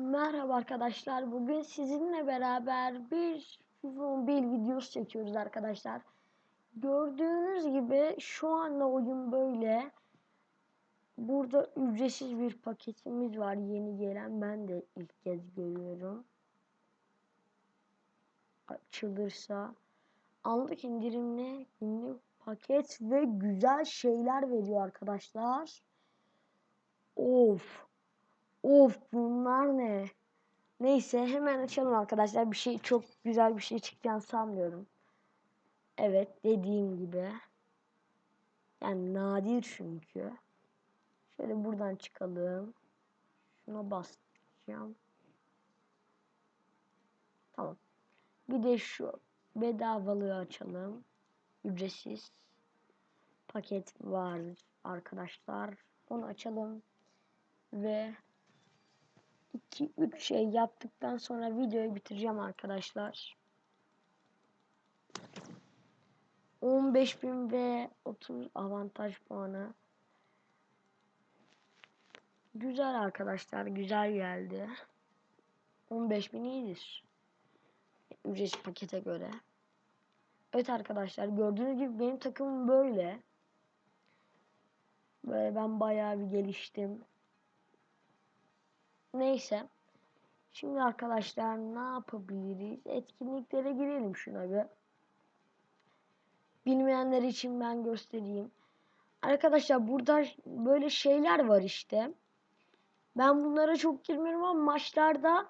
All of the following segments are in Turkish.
Merhaba arkadaşlar. Bugün sizinle beraber bir bir videosu çekiyoruz arkadaşlar. Gördüğünüz gibi şu anda oyun böyle. Burada ücretsiz bir paketimiz var yeni gelen. Ben de ilk kez görüyorum. Açılırsa. Anlık indirimli günlük paket ve güzel şeyler veriyor arkadaşlar. Of. Of bunlar ne? Neyse hemen açalım arkadaşlar. Bir şey çok güzel bir şey çıkacağını sanmıyorum. Evet dediğim gibi. Yani nadir çünkü. Şöyle buradan çıkalım. Şuna basacağım. Tamam. Bir de şu bedavalığı açalım. Ücretsiz paket var arkadaşlar. Onu açalım. Ve 2-3 şey yaptıktan sonra videoyu bitireceğim arkadaşlar. 15.000 ve 30 avantaj puanı. Güzel arkadaşlar. Güzel geldi. 15.000 iyidir. Ücretsiz pakete göre. Evet arkadaşlar gördüğünüz gibi benim takımım böyle. Böyle ben bayağı bir geliştim. Neyse. Şimdi arkadaşlar ne yapabiliriz? Etkinliklere girelim şuna bir. Bilmeyenler için ben göstereyim. Arkadaşlar burada böyle şeyler var işte. Ben bunlara çok girmiyorum ama maçlarda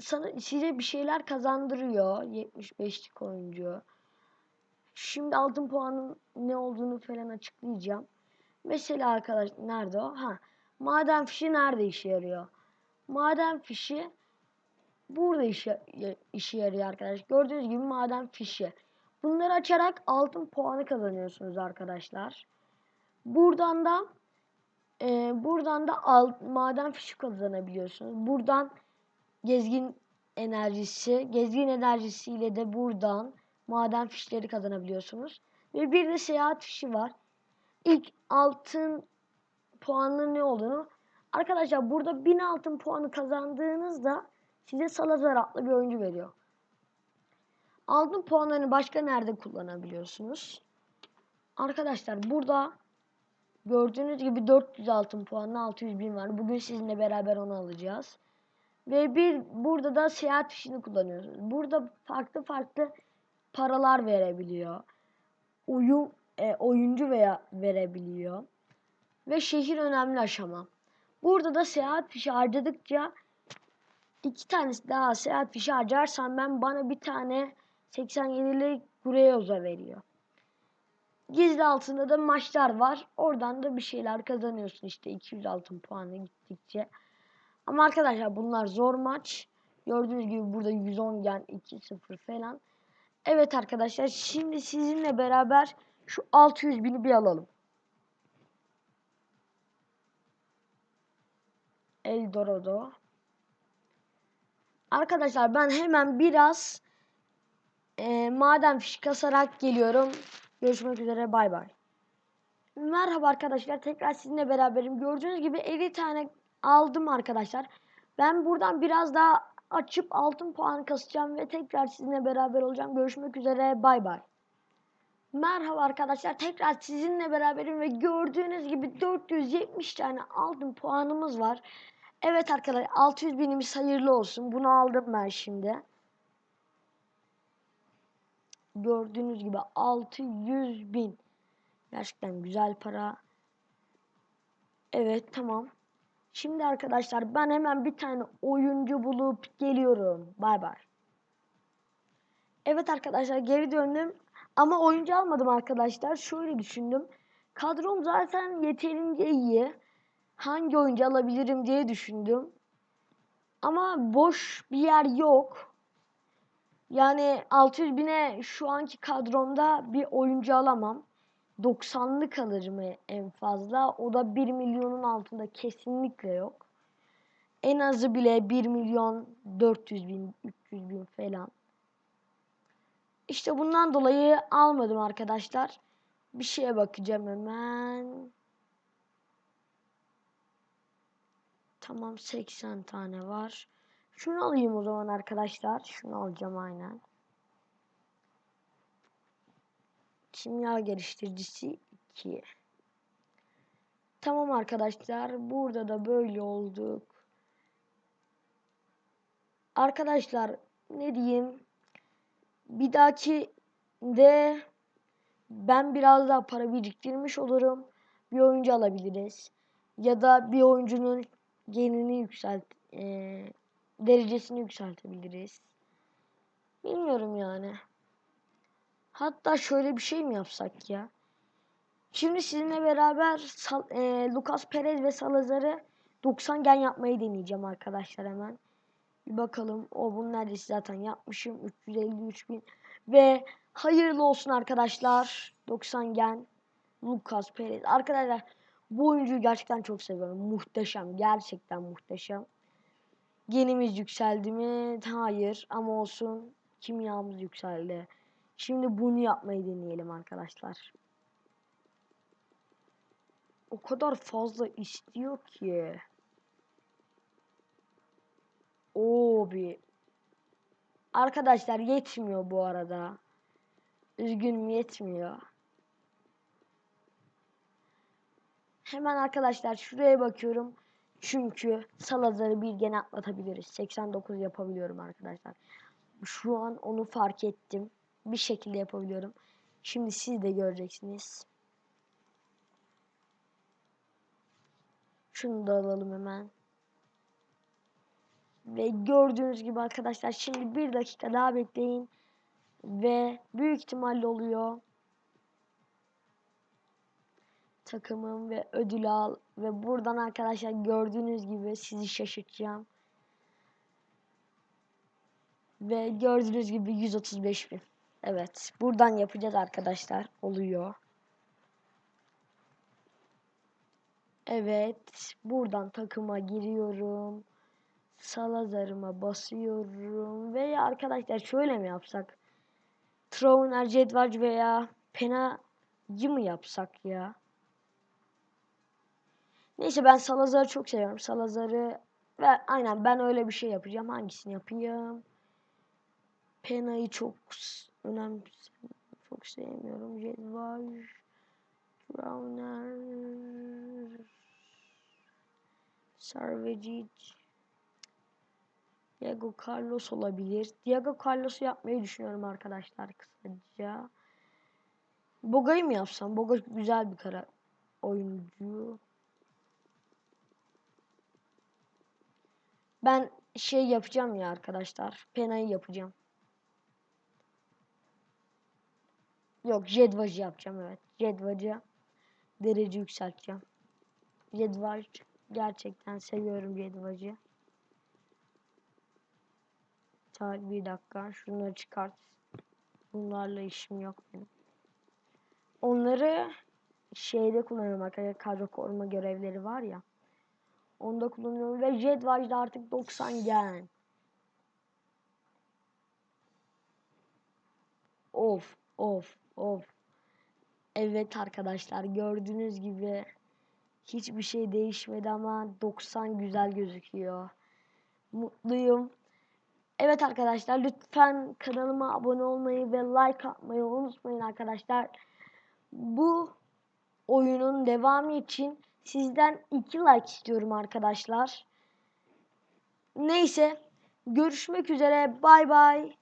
sana size bir şeyler kazandırıyor 75'lik oyuncu. Şimdi altın puanın ne olduğunu falan açıklayacağım. Mesela arkadaş nerede o? Ha. Maden fişi nerede işe yarıyor? Maden fişi burada işe, işe yarıyor arkadaş. Gördüğünüz gibi maden fişi. Bunları açarak altın puanı kazanıyorsunuz arkadaşlar. Buradan da e, buradan da alt, maden fişi kazanabiliyorsunuz. Buradan gezgin enerjisi, gezgin enerjisiyle de buradan maden fişleri kazanabiliyorsunuz. Ve bir de seyahat fişi var. İlk altın puanının ne olduğunu. Arkadaşlar burada 1000 altın puanı kazandığınızda size Salazar adlı bir oyuncu veriyor. Altın puanlarını başka nerede kullanabiliyorsunuz? Arkadaşlar burada gördüğünüz gibi 400 altın puanlı 600 bin var. Bugün sizinle beraber onu alacağız. Ve bir burada da seyahat fişini kullanıyorsunuz. Burada farklı farklı paralar verebiliyor. Oyun e, oyuncu veya verebiliyor. Ve şehir önemli aşama. Burada da seyahat fişi harcadıkça iki tanesi daha seyahat fişi harcarsam ben bana bir tane 87'lik Gureyoz'a veriyor. Gizli altında da maçlar var. Oradan da bir şeyler kazanıyorsun işte 200 altın puanı gittikçe. Ama arkadaşlar bunlar zor maç. Gördüğünüz gibi burada 110 gen 2-0 falan. Evet arkadaşlar şimdi sizinle beraber şu 600 bini bir alalım. Eldorado. Arkadaşlar ben hemen biraz e, maden fiş kasarak geliyorum. Görüşmek üzere bay bay. Merhaba arkadaşlar tekrar sizinle beraberim. Gördüğünüz gibi 50 tane aldım arkadaşlar. Ben buradan biraz daha açıp altın puan kasacağım ve tekrar sizinle beraber olacağım. Görüşmek üzere bay bay. Merhaba arkadaşlar tekrar sizinle beraberim ve gördüğünüz gibi 470 tane altın puanımız var. Evet arkadaşlar 600 binimiz hayırlı olsun. Bunu aldım ben şimdi. Gördüğünüz gibi 600 bin. Gerçekten güzel para. Evet tamam. Şimdi arkadaşlar ben hemen bir tane oyuncu bulup geliyorum. Bay bay. Evet arkadaşlar geri döndüm. Ama oyuncu almadım arkadaşlar. Şöyle düşündüm. Kadrom zaten yeterince iyi hangi oyuncu alabilirim diye düşündüm. Ama boş bir yer yok. Yani 600 bine şu anki kadromda bir oyuncu alamam. 90'lık alırım en fazla. O da 1 milyonun altında kesinlikle yok. En azı bile 1 milyon 400 bin, 300 bin falan. İşte bundan dolayı almadım arkadaşlar. Bir şeye bakacağım hemen. Tamam 80 tane var. Şunu alayım o zaman arkadaşlar. Şunu alacağım aynen. Kimya geliştiricisi 2. Tamam arkadaşlar. Burada da böyle olduk. Arkadaşlar ne diyeyim? Bir dahaki de ben biraz daha para biriktirmiş olurum. Bir oyuncu alabiliriz. Ya da bir oyuncunun genini yükselt e, derecesini yükseltebiliriz. Bilmiyorum yani. Hatta şöyle bir şey mi yapsak ya? Şimdi sizinle beraber Sal, e, Lucas Perez ve Salazar'ı 90 gen yapmayı deneyeceğim arkadaşlar hemen. Bir bakalım. O bunu neredeyse zaten yapmışım. 353 bin. Ve hayırlı olsun arkadaşlar. 90 gen. Lucas Perez. Arkadaşlar bu oyuncuyu gerçekten çok seviyorum. Muhteşem. Gerçekten muhteşem. Genimiz yükseldi mi? Hayır. Ama olsun. Kimyamız yükseldi. Şimdi bunu yapmayı deneyelim arkadaşlar. O kadar fazla istiyor ki. Oo bir. Arkadaşlar yetmiyor bu arada. Üzgünüm yetmiyor. Hemen arkadaşlar şuraya bakıyorum. Çünkü Salazar'ı bir gene atlatabiliriz. 89 yapabiliyorum arkadaşlar. Şu an onu fark ettim. Bir şekilde yapabiliyorum. Şimdi siz de göreceksiniz. Şunu da alalım hemen. Ve gördüğünüz gibi arkadaşlar şimdi bir dakika daha bekleyin. Ve büyük ihtimalle oluyor. Takımım ve ödül al. Ve buradan arkadaşlar gördüğünüz gibi sizi şaşırtacağım. Ve gördüğünüz gibi 135 bin. Evet. Buradan yapacağız arkadaşlar. Oluyor. Evet. Buradan takıma giriyorum. Salazar'ıma basıyorum. Veya arkadaşlar şöyle mi yapsak? Trauner, Cedvac veya Pena'yı mı yapsak ya? Neyse ben Salazar'ı çok seviyorum. Salazar'ı ve aynen ben öyle bir şey yapacağım. Hangisini yapayım? Pena'yı çok önemli çok sevmiyorum. Cedvac, Trauner, Sarvecic Diego Carlos olabilir. Diego Carlos'u yapmayı düşünüyorum arkadaşlar kısaca. Boga'yı mı yapsam? Boga güzel bir kara oyuncu. Ben şey yapacağım ya arkadaşlar. Pena'yı yapacağım. Yok Jedvac'ı yapacağım evet. Jedvac'ı derece yükselteceğim. Jedvac gerçekten seviyorum Jedvac'ı. Saat bir dakika. Şunları çıkart. Bunlarla işim yok benim. Onları şeyde kullanıyorum arkadaşlar. Kadro koruma görevleri var ya. Onda kullanıyorum ve Jedwaj'da artık 90 gen. Of of of. Evet arkadaşlar gördüğünüz gibi hiçbir şey değişmedi ama 90 güzel gözüküyor. Mutluyum. Evet arkadaşlar lütfen kanalıma abone olmayı ve like atmayı unutmayın arkadaşlar. Bu oyunun devamı için sizden 2 like istiyorum arkadaşlar. Neyse görüşmek üzere bay bay.